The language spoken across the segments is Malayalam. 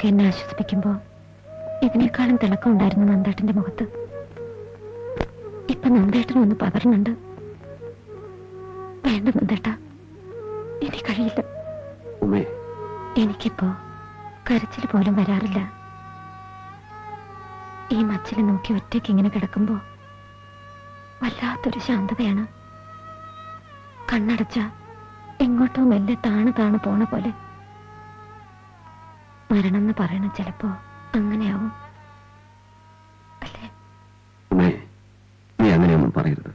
ഒക്കെ എന്നെ ആശ്വസിപ്പിക്കുമ്പോ ഇതിനേക്കാളും തിളക്കം ഉണ്ടായിരുന്നു നന്ദേട്ടന്റെ മുഖത്ത്. ഇപ്പൊ നന്ദേട്ടൻ ഒന്ന് പകർന്നുണ്ട് വേണ്ട നന്ദേട്ട ഇനി കഴിയില്ല. ഉമേ എനിക്കിപ്പോ കരച്ചിൽ പോലും വരാറില്ല. ഈ മച്ചിൽ നോക്കി ഒറ്റയ്ക്ക് ഇങ്ങനെ കിടക്കുമ്പോ വല്ലാത്തൊരു ശാന്തതയാണ്. കണ്ണടച്ച എങ്ങോട്ടോ മെല്ലെ താണ് താണ് പോണ പോലെ മരണം എന്ന് പറയണ ചിലപ്പോ അങ്ങനെയാവും. അല്ലേ? നീ അങ്ങനെയൊന്നും പറയരുത്.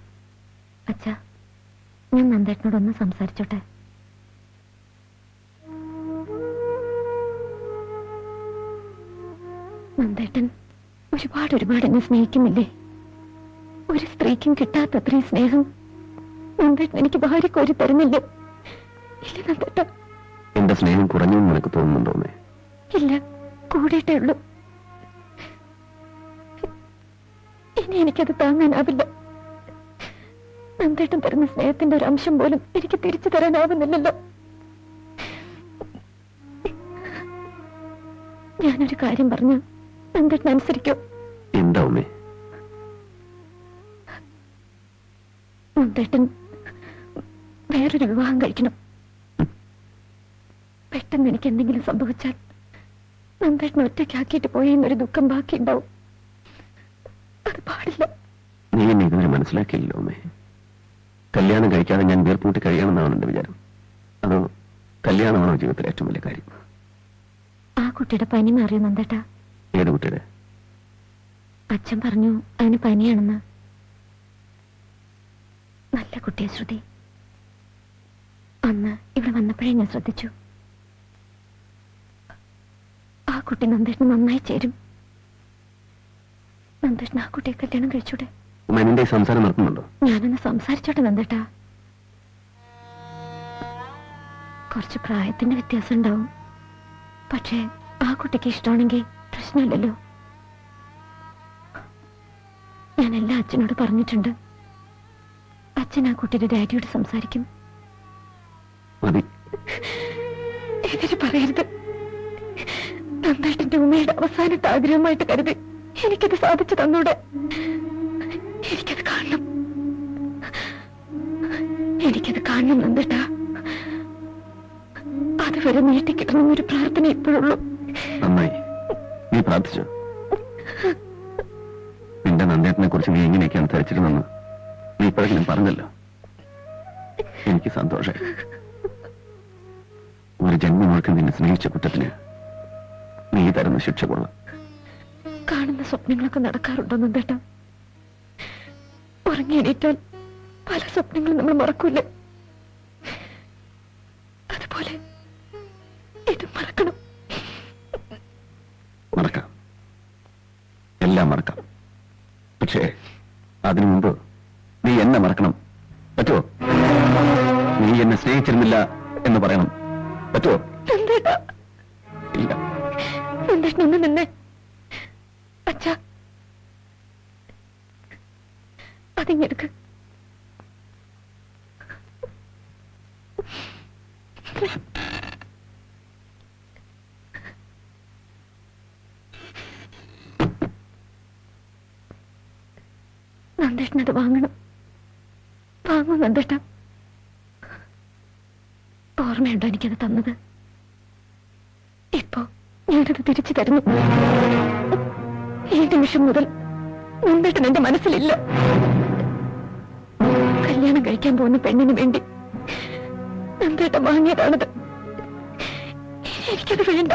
അച്ഛാ ഞാൻ നന്ദേട്ടനോടൊന്ന് സംസാരിച്ചോട്ടെ? നന്ദേട്ടൻ ഒരുപാട് ഒരുപാട് എന്നെ സ്നേഹിക്കുന്നില്ലേ? ഒരു സ്ത്രീക്കും കിട്ടാത്ത അത്രയും സ്നേഹം നന്ദേട്ടൻ എനിക്ക് ഭാര്യ കോരി തരുന്നില്ലേ? ഇല്ല നന്ദേട്ട. എന്റെ സ്നേഹം കുറഞ്ഞു നിനക്ക് തോന്നുന്നുണ്ടോ ഉമേ ഇല്ല കൂടിയിട്ടേ ഉള്ളൂ. ഇനി എനിക്കത് താങ്ങാനാവില്ല. നന്ദേട്ടൻ തരുന്ന സ്നേഹത്തിന്റെ ഒരു അംശം പോലും എനിക്ക് തിരിച്ചു തരാനാവുന്നില്ലല്ലോ. ഞാനൊരു കാര്യം പറഞ്ഞു നന്ദേട്ടൻ അനുസരിക്കോ. എന്താ നന്ദേട്ടൻ വേറൊരു വിവാഹം കഴിക്കണം. പെട്ടെന്ന് എനിക്ക് എന്തെങ്കിലും സംഭവിച്ചാൽ നന്ദേട്ടൻ ഒറ്റയ്ക്കാക്കിയിട്ട് പോയി എന്നൊരു ദുഃഖം ബാക്കിയുണ്ടാവും. അത് പാടില്ല. നീ എന്നെ ഇതുവരെ മനസ്സിലാക്കിയില്ലല്ലോ അമ്മേ. കല്യാണം കഴിക്കാതെ ഞാൻ വീർപ്പൂട്ടി കഴിയണമെന്നാണ് എന്റെ വിചാരം. അതോ കല്യാണമാണോ ജീവിതത്തിലെ ഏറ്റവും വലിയ കാര്യം? ആ കുട്ടിയുടെ പനി മാറിയോ നന്ദേട്ടാ? ഏത് കുട്ടിയുടെ? അച്ഛൻ പറഞ്ഞു അവന് പനിയാണെന്ന്. നല്ല കുട്ടിയെ ശ്രുതി. അന്ന് ഇവിടെ വന്നപ്പോഴേ ഞാൻ ശ്രദ്ധിച്ചു ആ കുട്ടി നന്ദേട്ടന് നന്നായി ചേരും. നന്ദേട്ടൻ ആ കുട്ടിയെ കല്യാണം കഴിച്ചൂടെ? ഉമ സംസാരം നടത്തുന്നുണ്ടോ ഞാനൊന്ന് സംസാരിച്ചോട്ടെ നന്ദേട്ടാ. കുറച്ച് പ്രായത്തിന്റെ വ്യത്യാസം ഉണ്ടാവും. പക്ഷേ ആ കുട്ടിക്ക് ഇഷ്ടമാണെങ്കിൽ പ്രശ്നമില്ലല്ലോ. ഞാൻ എല്ലാ അച്ഛനോട് പറഞ്ഞിട്ടുണ്ട്. അച്ഛൻ ആ കുട്ടിയുടെ ഡാഡിയോട് സംസാരിക്കും. മതി. പറയരുത്. നന്ദേട്ടന്റെ ഉമ്മയുടെ അവസാനത്തെ ആഗ്രഹമായിട്ട് കരുതി എനിക്കത് സാധിച്ചു തന്നൂടെ. എനിക്കത് കാണണം. എനിക്കത് കാണണം നന്ദേട്ടാ. അതുവരെ നീട്ടിക്കിട്ടണമെന്നൊരു പ്രാർത്ഥന ഇപ്പോഴുള്ളൂ. നന്നായി. നീ പ്രാർത്ഥിച്ചോ? നിന്റെ നന്ദേട്ടനെ കുറിച്ച് നീ എങ്ങനെയൊക്കെയാണ് ധരിച്ചിരുന്നെന്ന് നീ ഇപ്പോഴെങ്കിലും പറഞ്ഞല്ലോ. എനിക്ക് സന്തോഷമായി. ഒരു ജന്മം നിന്നെ സ്നേഹിച്ച കുറ്റത്തിന് നീ തരുന്ന ശിക്ഷ കൊള്ളാം. കാണുന്ന സ്വപ്നങ്ങളൊക്കെ നടക്കാറുണ്ടോ ബേട്ട. ഉറങ്ങി എണീറ്റാൽ പല സ്വപ്നങ്ങളും നമ്മൾ മറക്കൂലേ അതുപോലെ ഇത് മറക്കണം. മറക്കാം. എല്ലാം മറക്കാം. പക്ഷേ അതിനു മുമ്പ് നീ എന്നെ മറക്കണം. പറ്റുമോ നീ എന്നെ സ്നേഹിച്ചിരുന്നില്ല എന്ന് പറയണം. പറ്റുമോ നന്ദേട്ടാ ഇല്ല. നന്ദേട്ടൻ ഒന്ന് നിന്നെ. അച്ഛാ. അതിങ്ങെടുക്ക് നന്ദേഷ്ണത് വാങ്ങണം. വാങ്ങും നന്ദേട്ട ഓർമ്മയുണ്ടോ എനിക്കത് തന്നത്? ഞാനത് തിരിച്ചു തരുന്നു. ഈ നിമിഷം മുതൽ മുൻപേട്ടൻ എന്റെ മനസ്സിലില്ല. കല്യാണം കഴിക്കാൻ പോകുന്ന പെണ്ണിന് വേണ്ടി നന്ദേട്ടൻ വാങ്ങിയതാണത്. എനിക്കത് വേണ്ട.